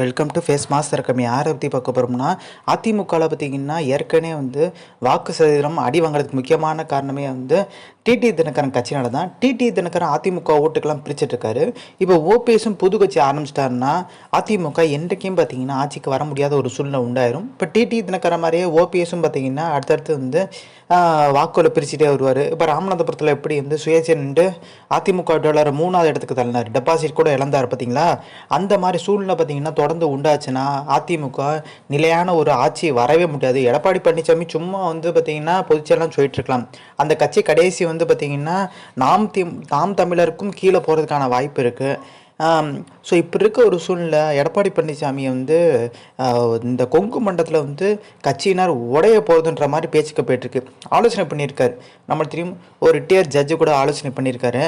Welcome to face master கம்மி யாரை பற்றி பார்க்க போகிறோம்னா அதிமுகவில் பார்த்தீங்கன்னா ஏற்கனவே வந்து வாக்கு சதவீதம் அடி வாங்குறதுக்கு முக்கியமான காரணமே வந்து டிடி தினகரன் கட்சினால தான். டிடி தினகரன் அதிமுக ஓட்டுக்கெல்லாம் பிரிச்சிட்ருக்காரு. இப்போ ஓபிஎஸும் புது கட்சி ஆரம்பிச்சிட்டாருன்னா அதிமுக என்றைக்கும் பார்த்தீங்கன்னா ஆட்சிக்கு வர முடியாத ஒரு சூழ்நிலை உண்டாயிரும். இப்போ டிடி தினகரன் மாதிரியே ஓபிஎஸும் பார்த்திங்கன்னா அடுத்தடுத்து வந்து வாக்குகளை பிரிச்சுட்டே வருவார். இப்போ ராமநாதபுரத்தில் எப்படி வந்து சுயேட்சை நின்று அதிமுக டாலர் மூணாவது இடத்துக்கு தள்ளினார். டெபாசிட் கூட இழந்தார் பார்த்தீங்களா? அந்த மாதிரி சூழ்நிலை பார்த்திங்கன்னா தொடர்ந்து உண்டாச்சுன்னா அதிமுக நிலையான ஒரு ஆட்சி வரவே முடியாது. எடப்பாடி பழனிசாமி சும்மா வந்து பார்த்தீங்கன்னா பொதுச்செயலாம் சொல்லிட்டு இருக்கலாம். அந்த கட்சி கடைசி வந்து பார்த்தீங்கன்னா நாம் தி நாம் தமிழருக்கும் கீழே போகிறதுக்கான வாய்ப்பு இருக்குது ஸோ இப்போ இருக்க ஒரு சூழ்நிலை எடப்பாடி பழனிசாமி வந்து இந்த கொங்கு மண்டலத்தில் வந்து கட்சியினர் உடைய போகுதுன்ற மாதிரி பேச்சுக்கு போயிட்டுருக்கு. ஆலோசனை பண்ணியிருக்காரு. நம்மளுக்கு தெரியும் ஒரு ரிட்டையர் ஜட்ஜு கூட ஆலோசனை பண்ணியிருக்காரு.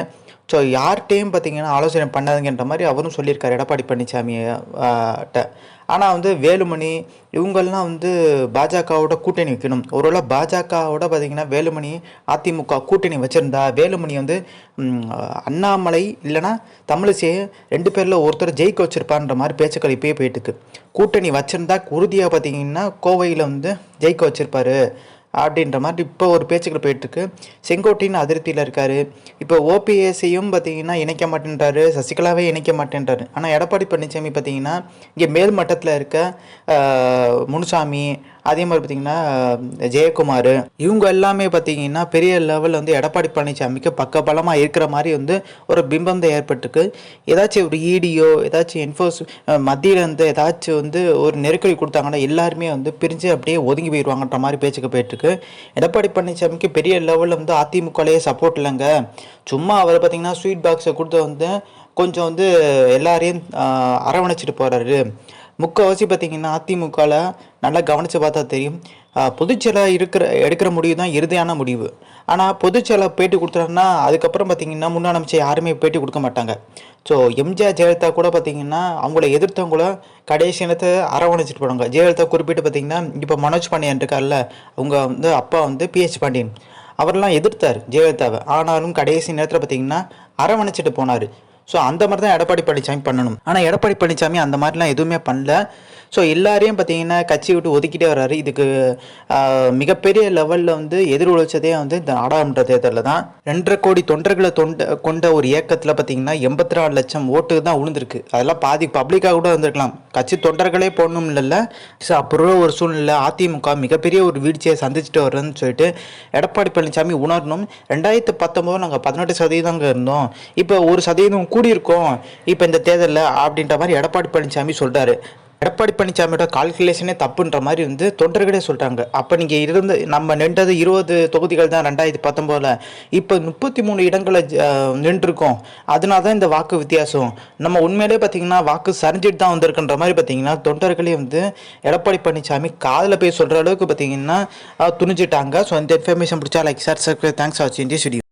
ஸோ யார்கிட்டையும் பார்த்தீங்கன்னா ஆலோசனை பண்ணாதுங்கன்ற மாதிரி அவரும் சொல்லியிருக்காரு எடப்பாடி பழனிசாமிட்ட ஆனால் வந்து வேலுமணி இவங்கெல்லாம் வந்து பாஜகவோட கூட்டணி வைக்கணும். ஒருவேளை பாஜகவோட பார்த்திங்கன்னா வேலுமணி அதிமுக கூட்டணி வச்சுருந்தா வேலுமணி வந்து அண்ணாமலை இல்லைன்னா தமிழிசை ரெண்டு பேரில் ஒருத்தர் ஜெயிக்க வச்சிருப்பான்ற மாதிரி பேச்சுக்கள் இப்பயே போயிட்டுருக்கு. கூட்டணி வச்சுருந்தா உறுதியாக பார்த்தீங்கன்னா கோவையில் வந்து ஜெயிக்க வச்சிருப்பாரு அப்படின்ற மாதிரி இப்போ ஒரு பேச்சுக்கள் போயிட்டுருக்கு. செங்கோட்டின் அதிருப்தியில் இருக்கார். இப்போ ஓபிஎஸ்சியும் பார்த்தீங்கன்னா இணைக்க மாட்டேன்றாரு. சசிகலாவே இணைக்க மாட்டேன்றாரு. ஆனால் எடப்பாடி பழனிசாமி பார்த்தீங்கன்னா இங்கே மேல் மட்டத்தில் இருக்க முனுசாமி அதே மாதிரி பார்த்தீங்கன்னா ஜெயக்குமார் இவங்க எல்லாமே பார்த்தீங்கன்னா பெரிய லெவலில் வந்து எடப்பாடி பழனிசாமிக்கு பக்கபலமாக இருக்கிற மாதிரி வந்து ஒரு பிம்பம் தான் ஏற்பட்டிருக்கு. ஏதாச்சும் ஒரு இடியோ ஏதாச்சும் என்ஃபோர்ஸ் மத்தியில் இருந்து ஏதாச்சும் வந்து ஒரு நெருக்கடி கொடுத்தாங்கன்னா எல்லாருமே வந்து பிரிஞ்சு அப்படியே ஒதுங்கி போயிடுவாங்கன்ற மாதிரி பேச்சுக்கு போயிட்டுருக்கு. எடப்பாடி பழனிசாமிக்கு பெரிய லெவலில் வந்து அதிமுகலேயே சப்போர்ட் இல்லைங்க. சும்மா அவர் பார்த்தீங்கன்னா ஸ்வீட் பாக்ஸை கொடுத்து வந்து கொஞ்சம் வந்து எல்லாரையும் அரவணைச்சிட்டு போகிறாரு முக்கால்வாசி பார்த்தீங்கன்னா அதிமுகவில் நல்லா கவனித்து பார்த்தா தெரியும். ஆஹ், இருக்கிற எடுக்கிற முடிவு தான் இறுதியான முடிவு. ஆனால் பொதுச்செயலா பேட்டி கொடுத்துறாருன்னா அதுக்கப்புறம் பார்த்தீங்கன்னா முன்னாள் அமைச்சர் யாருமே பேட்டி கொடுக்க மாட்டாங்க. ஸோ எம்ஜிஆர் ஜெயலலிதா கூட பார்த்தீங்கன்னா அவங்கள எதிர்த்தவங்கள கடைசி நேரத்தை அரவணைச்சிட்டு போனாங்க. ஜெயலலிதா குறிப்பிட்டு பார்த்தீங்கன்னா இப்போ மனோஜ் பாண்டியன் இருக்கார்ல அவங்க வந்து அப்பா வந்து பிஹெச் பாண்டியன். அவரெல்லாம் எதிர்த்தார் ஜெயலலிதாவை. ஆனாலும் கடைசி நேரத்தில் பார்த்தீங்கன்னா அரவணைச்சிட்டு போனார். ஸோ அந்த மாதிரி தான் எடப்பாடி பழனிசாமி பண்ணணும். ஆனால் எடப்பாடி பழனிசாமி அந்த மாதிரிலாம் எதுவுமே பண்ணல. ஸோ எல்லாரையும் பார்த்தீங்கன்னா கட்சி விட்டு ஒதுக்கிட்டே வர்றாரு. இதுக்கு மிகப்பெரிய லெவலில் வந்து எதிர் உழைச்சதே வந்து இந்த நாடாளுமன்ற தேர்தலில் தான். ரெண்டரை கோடி தொண்டர்களை தொண்ட கொண்ட ஒரு இயக்கத்தில் பார்த்தீங்கன்னா எண்பத்தி நாலு லட்சம் ஓட்டு தான் விழுந்திருக்கு அதெல்லாம் பாதி பப்ளிக்காக கூட வந்திருக்கலாம். கட்சி தொண்டர்களே போடணும் இல்லைல்ல ஸோ அப்புறம் ஒரு சூழ்நிலை அதிமுக மிகப்பெரிய ஒரு வீழ்ச்சியை சந்திச்சுட்டு வர்றதுன்னு சொல்லிட்டு எடப்பாடி பழனிசாமி உணரணும். ரெண்டாயிரத்து பத்தொம்போது நாங்கள் பதினெட்டு சதவீதம் இருந்தோம். இப்போ ஒரு சதவீதம் கூடியிருக்கோம். இப்போ இந்த தேர்தலில் அப்படின்ற மாதிரி எடப்பாடி பழனிசாமி சொல்கிறாரு எடப்பாடி பழனிசாமியோட கால்குலேஷனே தப்புன்ற மாதிரி வந்து தொண்டர்களே சொல்கிறாங்க அப்போ நீங்கள் இருந்து நம்ம நின்றது இருபது தொகுதிகள் தான் ரெண்டாயிரத்தி பத்தொம்போதில் இப்போ முப்பத்தி மூணு இடங்களை நின்றுருக்கோம். அதனால தான் இந்த வாக்கு வித்தியாசம். நம்ம உண்மையிலே பார்த்தீங்கன்னா வாக்கு சரிஞ்சிட்டு தான் வந்திருக்குன்ற மாதிரி பார்த்தீங்கன்னா தொண்டர்களே வந்து எடப்பாடி பழனிசாமி காதில் போய் சொல்கிற அளவுக்கு பார்த்தீங்கன்னா துணிஞ்சிட்டாங்க. ஸோ இந்த இன்ஃபர்மேஷன் பிடிச்சா லைக் சார் சார் தேங்க்ஸ் வாட்சிங் தி ஸ்டுடியோ